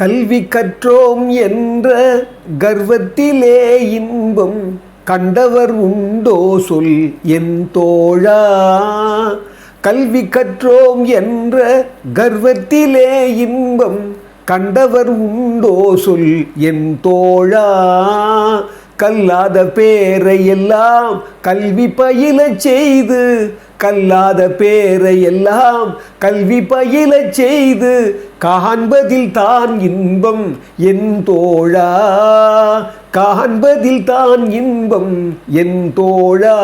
கல்வி கற்றோம் என்ற கர்வத்திலே இன்பம் கண்டவர் உண்டோ சொல் என் தோழா. கல்வி கற்றோம் என்ற கர்வத்திலே இன்பம் கண்டவர் உண்டோ சொல் என் தோழா. கல்லாத பேரை எல்லாம் கல்வி பயிலச் செய்து கல்லாத பேரை எல்லாம் கல்வி பயில செய்து காண்பதில் தான் இன்பம் என் தோழா. காண்பதில் தான் இன்பம் என் தோழா.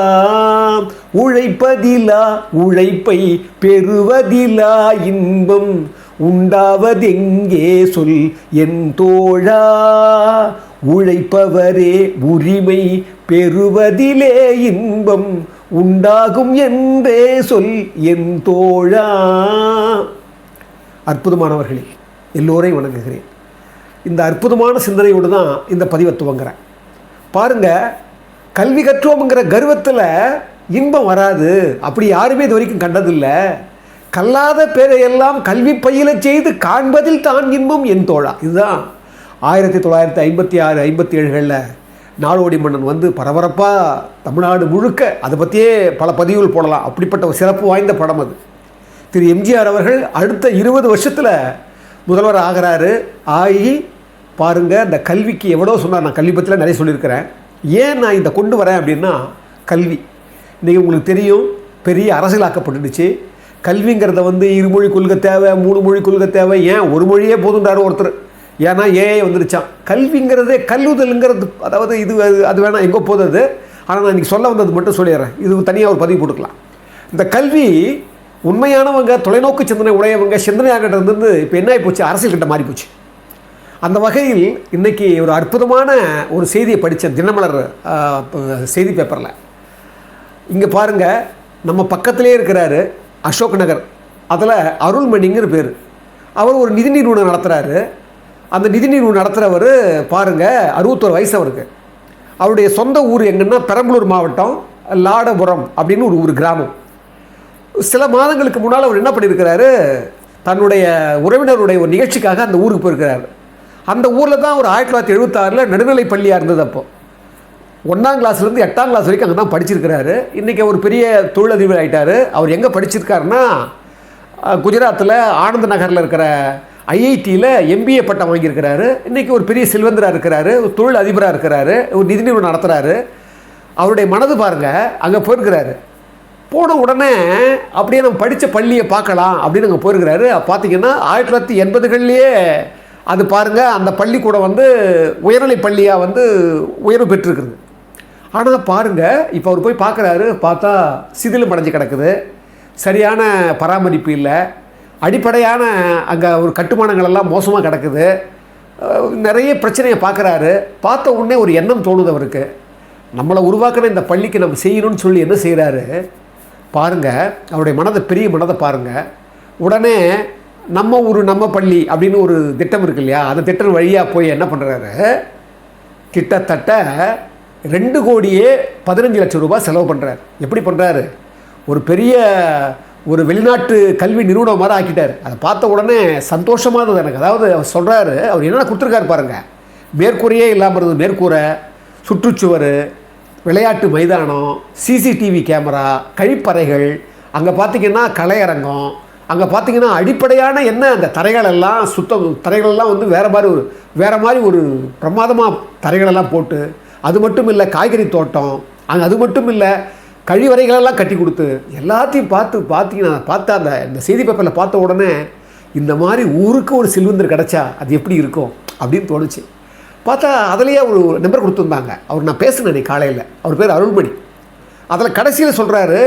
உழைப்பதிலா உழைப்பை பெறுவதிலா இன்பம். உண்டாவதெங்கே சொல் என் தோழா. உழைப்பவரே உரிமை பெறுவதிலே இன்பம். உண்டாகும் என்றே சொல் என் தோழா. அற்புதமானவர்களே எல்லோரையும் வணங்குகிறேன். இந்த அற்புதமான சிந்தனையோடு தான் இந்த பதிவை துவங்குறேன். பாருங்க கல்வி கற்றோம்ங்கிற கர்வத்தில் இன்பம் வராது. அப்படி யாருமே இது வரைக்கும் கண்டதில்லை. கல்லாத பேரையெல்லாம் கல்வி பயில செய்து காண்பதில் தான் இன்பம் என் தோழா. இதுதான் ஆயிரத்தி தொள்ளாயிரத்தி ஐம்பத்தி ஆறு ஐம்பத்தி ஏழுகளில் நாடோடி மன்னன் வந்து பரபரப்பாக தமிழ்நாடு முழுக்க அதை பற்றியே பல பதிவுகள் போடலாம். அப்படிப்பட்ட ஒரு சிறப்பு வாய்ந்த படம் அது. திரு எம்ஜிஆர் அவர்கள் அடுத்த இருபது வருஷத்தில் முதல்வர் ஆகிறாரு. ஆகி பாருங்கள் இந்த கல்விக்கு எவ்வளோ சொன்னார். நான் கல்வி பற்றிலாம் நிறைய சொல்லியிருக்கிறேன். ஏன் நான் இதை கொண்டு வரேன் அப்படின்னா கல்வி. இன்றைக்கி உங்களுக்கு தெரியும் பெரிய அரசியலாக்கப்பட்டுடுச்சு. கல்விங்கிறத வந்து இருமொழி கொள்கை தேவை மூணு மொழி கொள்கை தேவை. ஏன்? ஒரு மொழியே போதுன்றார் ஒருத்தர். ஏன்னா ஏஐ வந்துருச்சான் கல்விங்கிறதே கல்லுதல்ங்கிறது அதாவது இது அது- அது வேணாம் எங்கே போகுது ஆனால் நான் இன்றைக்கி சொல்ல வந்தது மட்டும் சொல்லிடுறேன். இது தனியாக ஒரு பதிவு போட்டுக்கலாம். இந்த கல்வி உண்மையானவங்க தொலைநோக்கு சிந்தனை உடையவங்க சிந்தனையாகிட்டிருந்து இப்போ என்ன ஆகி போச்சு அரசியல்கிட்ட மாறி போச்சு அந்த வகையில் இன்றைக்கி ஒரு அற்புதமான ஒரு செய்தியை படித்தேன் தினமலர் செய்தி பேப்பரில். இங்கே பாருங்கள் நம்ம பக்கத்திலே இருக்கிறாரு அசோக் நகர். அதில் அருள்மணிங்கிற பேர். அவர் ஒரு நிதி நிறுவனம் நடத்துகிறாரு அந்த நிதி நிறுவனம் நடத்துகிறவர் பாருங்கள் அறுபத்தோரு வயசு அவருக்கு. அவருடைய சொந்த ஊர் எங்கன்னா பெரம்பலூர் மாவட்டம் லாடபுரம் அப்படின்னு ஒரு ஊர் கிராமம். சில மாதங்களுக்கு முன்னால் அவர் என்ன பண்ணியிருக்கிறாரு? தன்னுடைய உறவினருடைய ஒரு நிகழ்ச்சிக்காக அந்த ஊருக்கு போயிருக்கிறாரு. அந்த ஊரில் தான் ஒரு ஆயிரத்தி தொள்ளாயிரத்தி எழுபத்தாறில் நடுநிலை பள்ளியாக இருந்தது அப்போ. ஒன்றாம் கிளாஸ்லேருந்து எட்டாம் கிளாஸ் வரைக்கும் அங்கே தான் படிச்சிருக்கிறாரு. இன்றைக்கி அவர் பெரிய தொழிலதிபர் ஆகிட்டார் அவர் எங்கே படிச்சிருக்காருன்னா குஜராத்தில் ஆனந்த் நகரில் இருக்கிற ஐஐடியில் எம்பிஏ பட்டம் வாங்கியிருக்கிறாரு. இன்றைக்கி ஒரு பெரிய செல்வந்தராக இருக்கிறாரு ஒரு தொழில் அதிபராக இருக்கிறாரு ஒரு நிதி நிறுவனம் நடத்துகிறாரு அவருடைய மனது பாருங்கள் அங்கே போயிருக்கிறாரு. போன உடனே அப்படியே நம்ம படித்த பள்ளியை பார்க்கலாம் அப்படின்னு அங்கே போயிருக்கிறாரு. பார்த்தீங்கன்னா ஆயிரத்தி தொள்ளாயிரத்தி எண்பதுகள்லேயே அது பாருங்கள் அந்த பள்ளிக்கூடம் வந்து உயர்நிலை பள்ளியாக வந்து உயர்வு பெற்றிருக்குது ஆனால் பாருங்கள் இப்போ அவர் போய் பார்க்குறாரு பார்த்தா சிதிலும் அடைஞ்சு கிடக்குது. சரியான பராமரிப்பு இல்லை. அடிப்படையான அங்கே ஒரு கட்டுமானங்கள் எல்லாம் மோசமாக கிடக்குது நிறைய பிரச்சனையை பார்க்குறாரு. பார்த்த உடனே ஒரு எண்ணம் தோணுது அவருக்கு. நம்மளை உருவாக்கின இந்த பள்ளிக்கு நம்ம செய்யணும்னு சொல்லி என்ன செய்கிறாரு பாருங்கள் அவருடைய மனதை பெரிய மனதை பாருங்கள் உடனே நம்ம ஊர் நம்ம பள்ளி அப்படின்னு ஒரு திட்டம் இருக்கு இல்லையா? அந்த திட்டம் வழியாக போய் என்ன பண்ணுறாரு கிட்டத்தட்ட ரெண்டு கோடியே பதினஞ்சு லட்சம் ரூபாய் செலவு பண்ணுறாரு எப்படி பண்ணுறாரு ஒரு பெரிய ஒரு வெளிநாட்டு கல்வி நிறுவனம் மாதிரி ஆக்கிட்டார். அதை பார்த்த உடனே சந்தோஷமாக இருந்தது எனக்கு. அதாவது அவர் சொல்கிறாரு அவர் என்னென்ன கொடுத்துருக்காரு பாருங்கள் மேற்கூரையே இல்லாமல் இருந்தது. மேற்கூரை சுற்றுச்சுவர் விளையாட்டு மைதானம் சிசிடிவி கேமரா கழிப்பறைகள் அங்கே பார்த்தீங்கன்னா கலையரங்கம் அங்கே பார்த்தீங்கன்னா அடிப்படையான என்ன அந்த தரைகளெல்லாம் சுத்தம் தரைகளெல்லாம் வந்து வேறு மாதிரி ஒரு வேறு மாதிரி ஒரு பிரமாதமாக தரைகளெல்லாம் போட்டு அது மட்டும் இல்லை காய்கறி தோட்டம் அங்கே அது மட்டும் இல்லை கழிவறைகளெல்லாம் கட்டி கொடுத்து எல்லாத்தையும் பார்த்து பார்த்தீங்கன்னா பார்த்தா அந்த இந்த செய்தி பேப்பரில் பார்த்த உடனே இந்த மாதிரி ஊருக்கு ஒரு செல்வந்தர் கிடச்சா அது எப்படி இருக்கும் அப்படின்னு தோணுச்சு. பார்த்தா அதுலேயே ஒரு நம்பர் கொடுத்துருந்தாங்க. அவர் நான் பேசினேன் இன்னைக்கு காலையில். அவர் பேர் அருள்மணி. அதில் கடைசியில் சொல்கிறாரு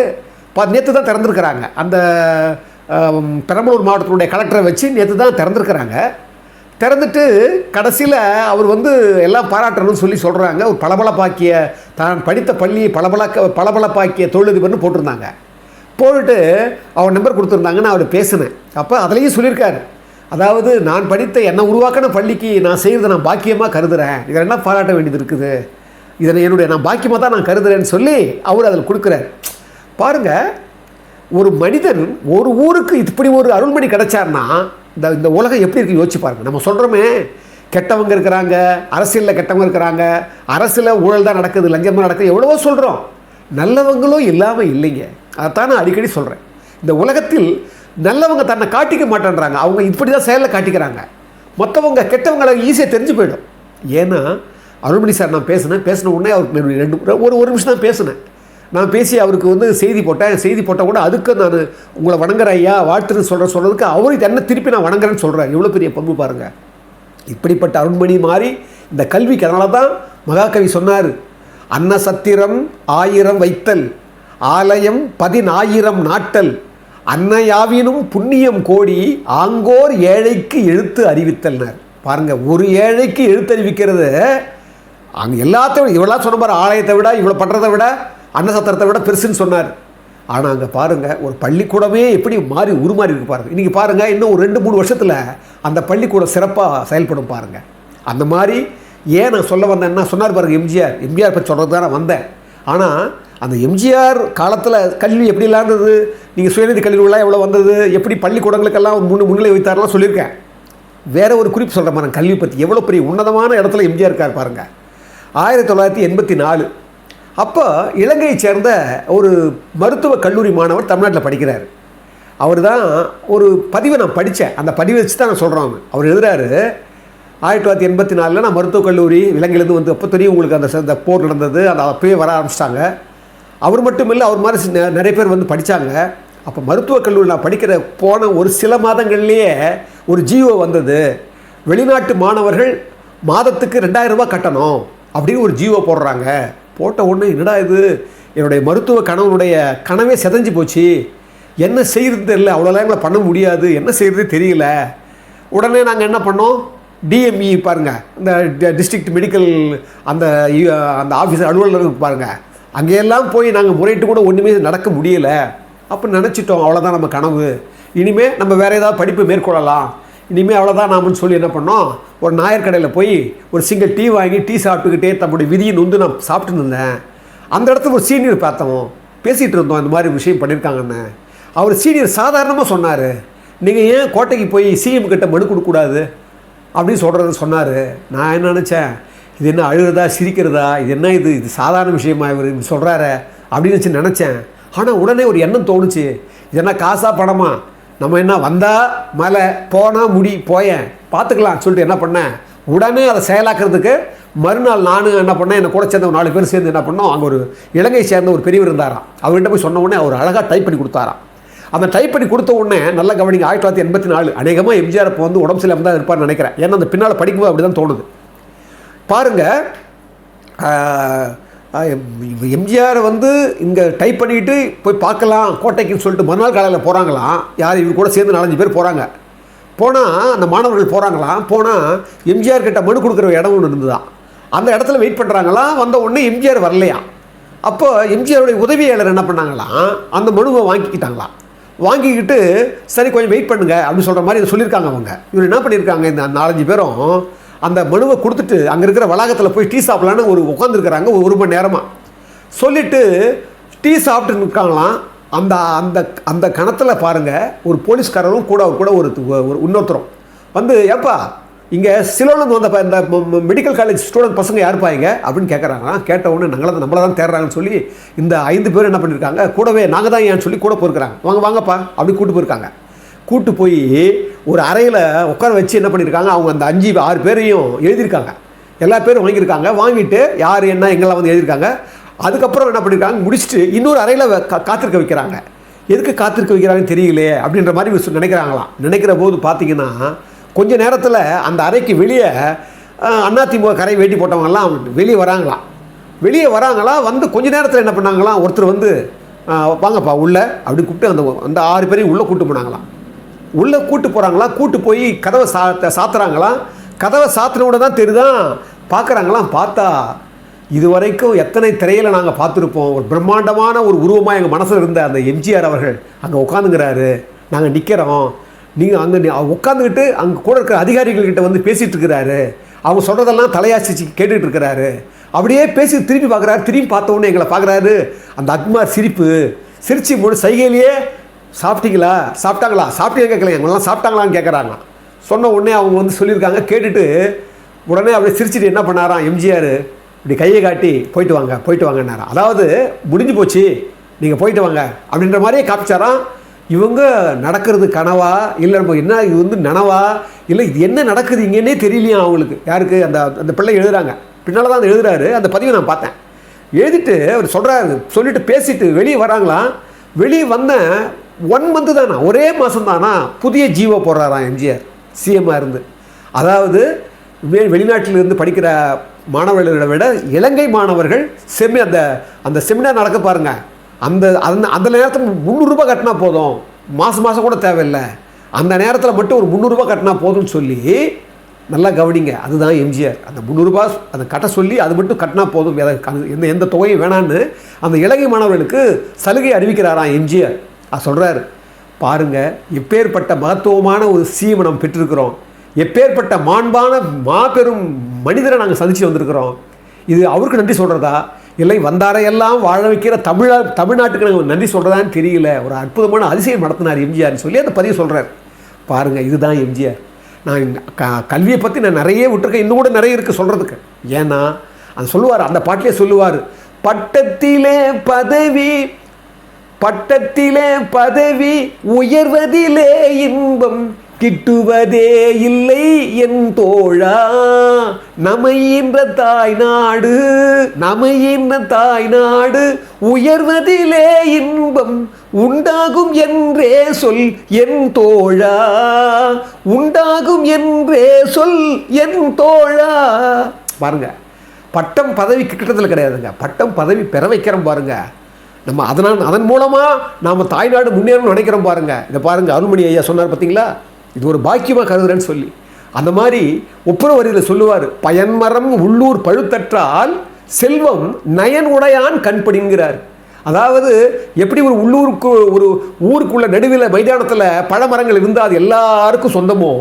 பா நேற்று தான் திறந்துருக்குறாங்க. அந்த பெரம்பலூர் மாவட்டத்தினுடைய கலெக்டரை வச்சு நேற்று தான் திறந்துருக்குறாங்க. திறந்துட்டு கடைசியில் அவர் வந்து எல்லாம் பாராட்டணும்னு சொல்லி சொல்கிறாங்க ஒரு பளபளப்பாக்கிய தான் படித்த பள்ளியை பளபளக்க பளபளப்பாக்கிய தொழிலதிபர்னு போட்டிருந்தாங்க. போட்டுட்டு அவர் நம்பர் கொடுத்துருந்தாங்க நான் அவர் பேசினேன். அப்போ அதுலேயும் சொல்லியிருக்காரு. அதாவது நான் படித்த என்னை உருவாக்கின பள்ளிக்கு நான் செய்கிறத நான் பாக்கியமாக கருதுகிறேன் இதில் என்ன பாராட்ட வேண்டியது இருக்குது? இதை என்னுடைய நான் பாக்கியமாக தான் நான் கருதுறேன்னு சொல்லி அவர் அதில் கொடுக்குறாரு. பாருங்கள் ஒரு மனிதன் ஒரு ஊருக்கு இப்படி ஒரு அருள்மணி கிடச்சார்னா இந்த இந்த உலகம் எப்படி இருக்கு யோசிச்சு பாருங்க. நம்ம சொல்கிறோமே கெட்டவங்க இருக்கிறாங்க அரசியலில் கெட்டவங்க இருக்கிறாங்க அரசில் ஊழல் தான் நடக்குது லஞ்சமாக நடக்குது எவ்வளவோ சொல்கிறோம் நல்லவங்களும் இல்லாமல் இல்லைங்க. அதைத்தான் நான் அடிக்கடி சொல்கிறேன் இந்த உலகத்தில் நல்லவங்க தன்னை காட்டிக்க மாட்டேன்றாங்க. அவங்க இப்படி தான் செயலில் காட்டிக்கிறாங்க. மற்றவங்க கெட்டவங்களை ஈஸியாக தெரிஞ்சு போயிடும். ஏன்னா அருள்மணி சார் நான் பேசினேன். பேசின உடனே அவருக்கு ரெண்டு ஒரு ஒரு நிமிஷம் தான் பேசினேன். நான் பேசி அவருக்கு வந்து செய்தி போட்டேன். செய்தி போட்டால் கூட அதுக்கு நான் உங்களை வணங்குற ஐயா வாழ்த்துன்னு சொல்கிற சொல்கிறதுக்கு அவருக்கு என்ன திருப்பி நான் வணங்குறேன்னு சொல்கிறேன் எவ்வளோ பெரிய பங்கு பாருங்கள் இப்படிப்பட்ட அருண்மணி மாறி இந்த கல்விக்கு அதனால தான் மகாகவி சொன்னார் அன்ன சத்திரம் ஆயிரம் வைத்தல் ஆலயம் பதினாயிரம் நாட்டல் அன்னையாவினும் புண்ணியம் கோடி ஆங்கோர் ஏழைக்கு எழுத்து அறிவித்தல்னர். பாருங்க ஒரு ஏழைக்கு எழுத்து அறிவிக்கிறது அங்கே எல்லாத்தையும் இவ்வளோ சொன்ன பாரு ஆலயத்தை விட இவ்வளோ பண்ணுறதை விட அன்னசத்திரத்தை விட பெருசுன்னு சொன்னார். ஆனால் அங்கே பாருங்கள் ஒரு பள்ளிக்கூடமே எப்படி மாறி உருமாறி இருக்கு பாருங்கள் இன்றைக்கி பாருங்கள் இன்னும் ஒரு ரெண்டு மூணு வருஷத்தில் அந்த பள்ளிக்கூடம் சிறப்பாக செயல்படும் பாருங்கள் அந்த மாதிரி ஏன் நான் சொல்ல வந்தேன்னா சொன்னார் பாருங்கள் எம்ஜிஆர். எம்ஜிஆர் பற்றி சொல்கிறது தான் நான் வந்தேன். ஆனால் அந்த எம்ஜிஆர் காலத்தில் கல்வி எப்படிலாம் இருந்தது நீங்கள் சுயநிதி கல்விகள்லாம் எவ்வளோ வந்தது? எப்படி பள்ளிக்கூடங்களுக்கெல்லாம் முன் முன்னிலை வைத்தாரெலாம் சொல்லியிருக்கேன். வேற ஒரு குறிப்பு சொல்கிற மாதிரி கல்வி பற்றி எவ்வளோ பெரிய உன்னதமான இடத்துல எம்ஜிஆர் இருக்கார் பாருங்கள் ஆயிரத்தி தொள்ளாயிரத்தி எண்பத்தி நாலு அப்போ இலங்கையை சேர்ந்த ஒரு மருத்துவ கல்லூரி மாணவர் தமிழ்நாட்டில் படிக்கிறார். அவர் தான் ஒரு பதிவை நான் படித்தேன் அந்த பதிவை வச்சு தான் நான் சொல்கிறோம் அவர் எழுதுறாரு ஆயிரத்தி தொள்ளாயிரத்தி எண்பத்தி நாலில் நான் மருத்துவக் கல்லூரி இலங்கையிலேருந்து வந்து அப்போ தெரியும் உங்களுக்கு அந்த அந்த போர் நடந்தது. அந்த அப்பயே வர ஆரம்பிச்சிட்டாங்க. அவர் மட்டும் இல்லை அவர் மாதிரி நிறைய பேர் வந்து படித்தாங்க அப்போ மருத்துவக் கல்லூரி நான் படிக்கிற போன ஒரு சில மாதங்கள்லேயே ஒரு ஜியோ வந்தது. வெளிநாட்டு மாணவர்கள் மாதத்துக்கு ரெண்டாயிரம் ரூபாய் கட்டணும் அப்படின்னு ஒரு ஜியோ போடுறாங்க. போட்ட உடனே என்னடா இது? என்னுடைய மருத்துவ கணவனுடைய கனவே செதஞ்சு போச்சு. என்ன செய்கிறது தெரியல. அவ்வளோலாம் எங்களை பண்ண முடியாது. என்ன செய்கிறது தெரியல. உடனே நாங்கள் என்ன பண்ணோம்? டிஎம்இ பாருங்கள் இந்த டிஸ்ட்ரிக்ட் மெடிக்கல் அந்த அந்த ஆஃபீஸர் அலுவலர் பாருங்கள் அங்கேயெல்லாம் போய் நாங்கள் முறையிட்டு கூட ஒன்றுமே நடக்க முடியலை. அப்போ நினச்சிட்டோம். அவ்வளோதான் நம்ம கனவு. இனிமேல் நம்ம வேறு ஏதாவது படிப்பு மேற்கொள்ளலாம். இனிமேல் அவ்வளோதான் நாமன்னு சொல்லி என்ன பண்ணோம்? ஒரு நாயர் கடையில் போய் ஒரு சிங்கிள் டீ வாங்கி டீ சாப்பிட்டுக்கிட்டே தம்முடைய விதியை நொந்து நான் சாப்பிட்டு இருந்தேன். அந்த இடத்துல ஒரு சீனியர் பார்த்தோம். பேசிகிட்டு இருந்தோம் இந்த மாதிரி விஷயம் பண்ணியிருக்காங்கன்னு. அவர் சீனியர் சாதாரணமாக சொன்னார். நீங்கள் ஏன் கோட்டைக்கு போய் சிஎம் கிட்ட மனு கொடுக்கக்கூடாது? அப்படின்னு சொல்கிறத சொன்னார். நான் என்ன நினச்சேன்? இது என்ன அழுகிறதா சிரிக்கிறதா? இது என்ன இது? இது சாதாரண விஷயமா இவர் சொல்கிறாரு அப்படின்னு வச்சு நினச்சேன். ஆனால் உடனே ஒரு எண்ணம் தோணுச்சு. இது என்ன காசா பணமா? நம்ம என்ன வந்தால் மலை போனால் முடி போயேன் பார்த்துக்கலாம் சொல்லிட்டு என்ன பண்ணேன் உடனே அதை செயலாக்குறதுக்கு மறுநாள் நானும் என்ன பண்ணேன் என்னை கூட சேர்ந்த ஒரு நாலு பேர் சேர்ந்து என்ன பண்ணோம்? அங்கே ஒரு இலங்கை சேர்ந்த ஒரு பெரியவர் இருந்தாராம். அவர்கிட்ட போய் சொன்ன உடனே அவர் அழகாக டைப் பண்ணி கொடுத்தாராம். அந்த டைப் பண்ணி கொடுத்த உடனே நல்ல கவனிங்க ஆயிரத்தி தொள்ளாயிரத்தி எண்பத்தி நாலு அநேகமாக எம்ஜிஆர் இப்போ வந்து உடம்பு சரியில்லாம தான் இருப்பார்னு நினைக்கிறேன். ஏன்னா அந்த பின்னால் படிக்கும்போது அப்படி தான் தோணுது. பாருங்க எம்ஜிஆர் வந்து இங்கே டைப் பண்ணிட்டு போய் பார்க்கலாம் கோட்டைக்குன்னு சொல்லிட்டு மறுநாள் காலையில் போகிறாங்களாம் யார் இவங்க கூட சேர்ந்து நாலஞ்சு பேர் போகிறாங்க போனால் அந்த மாணவர்கள் போகிறாங்களாம் போனால் எம்ஜிஆர் கிட்ட மனு கொடுக்குற இடம் ஒன்று இருந்ததா? அந்த இடத்துல வெயிட் பண்ணுறாங்களாம் வந்த உடனே எம்ஜிஆர் வரலையா? அப்போ எம்ஜிஆருடைய உதவியாளர் என்ன பண்ணாங்களாம் அந்த மனுவை வாங்கிக்கிட்டாங்களாம் வாங்கிக்கிட்டு சரி கொஞ்சம் வெயிட் பண்ணுங்க அப்படின்னு சொல்கிற மாதிரி சொல்லியிருக்காங்க அவங்க. இவர் என்ன பண்ணியிருக்காங்க இந்த நாலஞ்சு பேரும்? அந்த மனுவை கொடுத்துட்டு அங்கே இருக்கிற வளாகத்தில் போய் டீ சாப்பிட்லான்னு ஒரு உட்காந்துருக்குறாங்க ஒரு ஒரு மணி நேரமாக சொல்லிட்டு டீ சாப்பிட்டு நிற்காங்களாம் அந்த அந்த அந்த கணத்தில் பாருங்கள் ஒரு போலீஸ்காரரும் கூட அவர் கூட ஒரு ஒரு இன்னொருத்தரும். வந்து ஏப்பா இங்கே சிலோலேருந்து வந்த இந்த மெடிக்கல் காலேஜ் ஸ்டூடெண்ட் பசங்க யாருப்பா இங்கே? அப்படின்னு கேட்குறாங்க கேட்ட உடனே நாங்கள தான் நம்மளை தான் தேடுறாங்கன்னு சொல்லி இந்த ஐந்து பேர் என்ன பண்ணியிருக்காங்க கூடவே நாங்கள் தான் ஏன்னு சொல்லி கூட போயிருக்கிறாங்க. வாங்க வாங்கப்பா அப்படி கூட்டு போயிருக்காங்க. கூட்டு போய் ஒரு அறையில் உட்கார வச்சு என்ன பண்ணியிருக்காங்க அவங்க அந்த அஞ்சு ஆறு பேரையும் எழுதியிருக்காங்க. எல்லா பேரும் வாங்கியிருக்காங்க. வாங்கிட்டு யார் என்ன எங்கெல்லாம் வந்து எழுதியிருக்காங்க? அதுக்கப்புறம் என்ன பண்ணியிருக்காங்க முடிச்சுட்டு இன்னொரு அறையில் காத்திருக்க வைக்கிறாங்க. எதுக்கு காத்திருக்க வைக்கிறாங்கன்னு தெரியலையே அப்படின்ற மாதிரி நினைக்கிறாங்களாம். நினைக்கிற போது பார்த்தீங்கன்னா கொஞ்ச நேரத்தில் அந்த அறைக்கு வெளியே அஹ், அதிமுக கரை வேட்டி போட்டவங்கலாம் வெளியே வராங்களாம். வெளியே வராங்களா? வந்து கொஞ்ச நேரத்தில் என்ன பண்ணாங்களாம்? ஒருத்தர் வந்து வாங்கப்பா உள்ளே அப்படி கூப்பிட்டு அந்த அந்த ஆறு பேரையும் உள்ளே கூப்பிட்டு போனாங்களாம். உள்ளே கூட்டு போகிறாங்களா கூட்டு போய் கதவை சாத்த சாத்துறாங்களாம் கதவை சாத்தினோட தான் தெரிதான் பார்க்குறாங்களாம் பார்த்தா இது வரைக்கும் எத்தனை திரையில் நாங்கள் பார்த்துருப்போம். ஒரு பிரம்மாண்டமான ஒரு உருவமாக எங்கள் மனசில் இருந்த அந்த எம்ஜிஆர் அவர்கள் அங்கே உட்காந்துங்கிறாரு நாங்கள் நிற்கிறோம் நீங்கள் அங்கே உட்காந்துக்கிட்டு அங்கே கூட இருக்கிற அதிகாரிகள்கிட்ட வந்து பேசிகிட்டு இருக்கிறாரு அவங்க சொல்கிறதெல்லாம் தலையாசிச்சு கேட்டுட்டு இருக்கிறாரு அப்படியே பேசி திரும்பி பார்க்குறாரு. திரும்பி பார்த்தோன்னே எங்களை பார்க்குறாரு. அந்த அக்மார் சிரிப்பு. சிரிச்சு முழு சைகையிலேயே சாப்பிட்டீங்களா? சாப்பிட்டாங்களா? சாப்பிட்டே கேட்கல எங்களாம் சாப்பிட்டாங்களான்னு கேட்குறாங்க. சொன்ன உடனே அவங்க வந்து சொல்லியிருக்காங்க. கேட்டுட்டு உடனே அப்படியே சிரிச்சிட்டு என்ன பண்ணாராம்? எம்ஜிஆர் இப்படி கையை காட்டி போயிட்டு வாங்க போயிட்டு வாங்கன்னாராம் அதாவது முடிஞ்சு போச்சு. நீங்கள் போயிட்டு வாங்க. அப்படின்ற மாதிரியே காமிச்சாராம். இவங்க நடக்கிறது கனவா? இல்லை நம்ம என்ன இது வந்து நனவா? இல்லை இது என்ன நடக்குது இங்கேனே தெரியலையா அவங்களுக்கு. யாருக்கு? அந்த அந்த பிள்ளை எழுதுறாங்க. பின்னால் தான் அந்த எழுதுறாரு. அந்த பதிவை நான் பார்த்தேன். எழுதிட்டு அவர் சொல்கிறாரு சொல்லிட்டு பேசிட்டு வெளியே வராங்களாம். வெளியே வந்தேன். ஒன் மந்த்து தானா? ஒரே மாதம் தானா? புதிய ஜீவோ போடுறாராம் எம்ஜிஆர் சிஎம்மாக இருந்து. அதாவது வே வெளிநாட்டிலிருந்து படிக்கிற மாணவர்களை விட இலங்கை மாணவர்கள் செமி அந்த அந்த செமினார் நடக்க பாருங்கள் அந்த அந்த அந்த நேரத்தில் முந்நூறுரூபா கட்டினா போதும். மாதம் மாதம் கூட தேவையில்லை. அந்த நேரத்தில் மட்டும் ஒரு முந்நூறுரூபா கட்டினா போதும்னு சொல்லி நல்லா கவனிங்க. அதுதான் எம்ஜிஆர். அந்த முந்நூறுரூபா அந்த கட்ட சொல்லி அது மட்டும் கட்டினா போதும். வேற எந்த எந்த தொகையும் வேணான்னு அந்த இலங்கை மாணவர்களுக்கு சலுகை அறிவிக்கிறாராம் எம்ஜிஆர். அது சொல்கிறாரு பாருங்க எப்பேற்பட்ட மகத்துவமான ஒரு சீமை நம்ம பெற்றிருக்கிறோம். எப்பேற்பட்ட மாண்பான மாபெரும் மனிதரை நாங்கள் சந்தித்து வந்திருக்கிறோம். இது அவருக்கு நன்றி சொல்கிறதா இல்லை வந்தாரையெல்லாம் வாழ வைக்கிற தமிழா தமிழ்நாட்டுக்கு நாங்கள் நன்றி சொல்கிறதான்னு தெரியல. ஒரு அற்புதமான அதிசயம் நடத்தினார் எம்ஜிஆர்னு சொல்லி அந்த பதிவு சொல்கிறார் பாருங்கள் இதுதான் எம்ஜிஆர். நான் க கல்வியை பற்றி நான் நிறைய விட்டுருக்கேன். இன்னும் கூட நிறைய இருக்குது சொல்கிறதுக்கு ஏன்னா அது சொல்லுவார் அந்த பாட்டிலே சொல்லுவார் பட்டத்திலே பதவி பட்டத்திலே பதவி உயர்வதிலே இன்பம் கிட்டுவதே இல்லை என் தோழா. நமையின்ற தாய் நாடு நமையின்ற தாய் நாடு உயர்வதிலே இன்பம் உண்டாகும் என்றே சொல் என் தோழா. உண்டாகும் என்றே சொல் என் தோழா. பாருங்க பட்டம் பதவி கிட்டத்தில் கிடையாதுங்க. பட்டம் பதவி பெற வைக்கிறோம் பாருங்க. நம்ம அதனால் அதன் மூலமாக நாம் தாய்நாடு முன்னேறணும்னு நினைக்கிறோம் பாருங்கள் இதை பாருங்க அருள்மணி ஐயா சொன்னார் பார்த்தீங்களா இது ஒரு பாக்கியமாக கருதுறேன்னு சொல்லி. அந்த மாதிரி ஒப்புரவு வரியில் சொல்லுவார் பயன்மரம் உள்ளூர் பழுத்தற்றால் செல்வம் நயன் உடையான் கண்படிங்கிறார். அதாவது எப்படி ஒரு உள்ளூருக்கு ஒரு ஊருக்குள்ள நடுவில் மைதானத்தில் பழமரங்கள் இருந்தால் அது எல்லாருக்கும் சொந்தமோ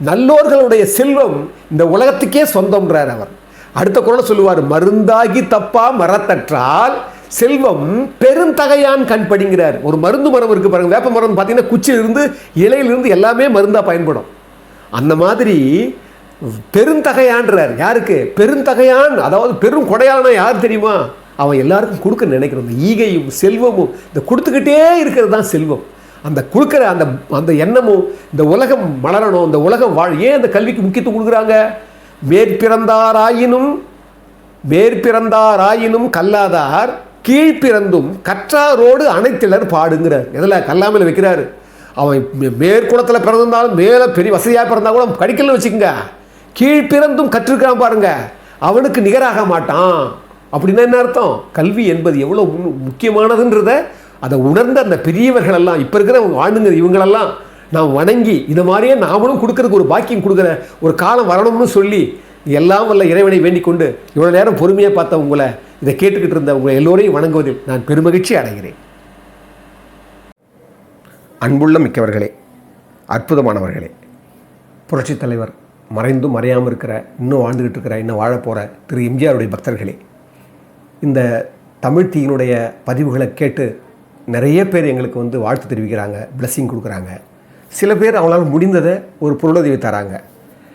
நல்லோர்களுடைய செல்வம் இந்த உலகத்துக்கே சொந்தம்ன்றார் அவர். அடுத்த குரலை சொல்லுவார் மருந்தாகி தப்பா மரத்தற்றால் செல்வம் பெருந்தகையான் கண் படிங்கிறார் ஒரு மருந்து மரம் இருக்கு பாருங்க வேப்ப மரம் பார்த்தீங்கன்னா குச்சியிலிருந்து இலையிலிருந்து எல்லாமே மருந்தா பயன்படும். அந்த மாதிரி பெருந்தகையான்றார் யாருக்கு? பெருந்தகையான் அதாவது பெரும் கொடையானா யார் தெரியுமா? அவன் எல்லாருக்கும் கொடுக்க நினைக்கிறோம் இந்த ஈகையும் செல்வமும் இந்த கொடுத்துக்கிட்டே இருக்கிறது தான் செல்வம். அந்த கொடுக்குற அந்த அந்த எண்ணமும் இந்த உலகம் மலரணும் இந்த உலகம் வாழ் ஏன் அந்த கல்விக்கு முக்கியத்துவம் கொடுக்குறாங்க? மேற்பிறந்தாராயினும் மேற்பிறந்தாராயினும் கல்லாதார் கீழ்ப்பிறந்தும் கற்றாரோடு அனைத்திலர் பாடுங்கிறார். எதில்? கல்லாமல் வைக்கிறாரு. அவன் மே- மேற்குளத்தில் பிறந்திருந்தாலும் மேலே பெரிய வசதியாக பிறந்தால் கூட கடிக்கல வச்சுக்கோங்க. கீழ்ப்பிறந்தும் கற்றிருக்கான் பாருங்க. அவனுக்கு நிகராக மாட்டான். அப்படின்னா என்ன அர்த்தம்? கல்வி என்பது எவ்வளோ மு- முக்கியமானதுன்றத அதை உணர்ந்த அந்த பெரியவர்கள் எல்லாம் இப்போ இருக்கிற வாழ்ந்துங்கிற இவங்களெல்லாம் நாம் வணங்கி இந்த மாதிரியே நாமளும் கொடுக்கறதுக்கு ஒரு பாக்கியம் கொடுக்குற ஒரு காலம் வரணும்னு சொல்லி எல்லாம் வல்ல இறைவனை வேண்டிக் கொண்டு இவ்வளோ நேரம் பொறுமையாக பார்த்த உங்களை இதை கேட்டுக்கிட்டு இருந்த உங்களை எல்லோரையும் வணங்குவதில் நான் பெருமகிழ்ச்சி அடைகிறேன். அன்புள்ள மிக்கவர்களே அற்புதமானவர்களே புரட்சித் தலைவர் மறைந்தும் மறையாமல் இருக்கிற இன்னும் வாழ்ந்துக்கிட்டு இருக்கிற இன்னும் வாழப் போகிற திரு எம்ஜிஆருடைய பக்தர்களே இந்த தமிழ் தீயினுடைய பதிவுகளை கேட்டு நிறைய பேர் எங்களுக்கு வந்து வாழ்த்து தெரிவிக்கிறாங்க பிளஸ்ஸிங் கொடுக்குறாங்க. சில பேர் அவங்களால முடிந்ததை ஒரு பொருளுதவி தராங்க.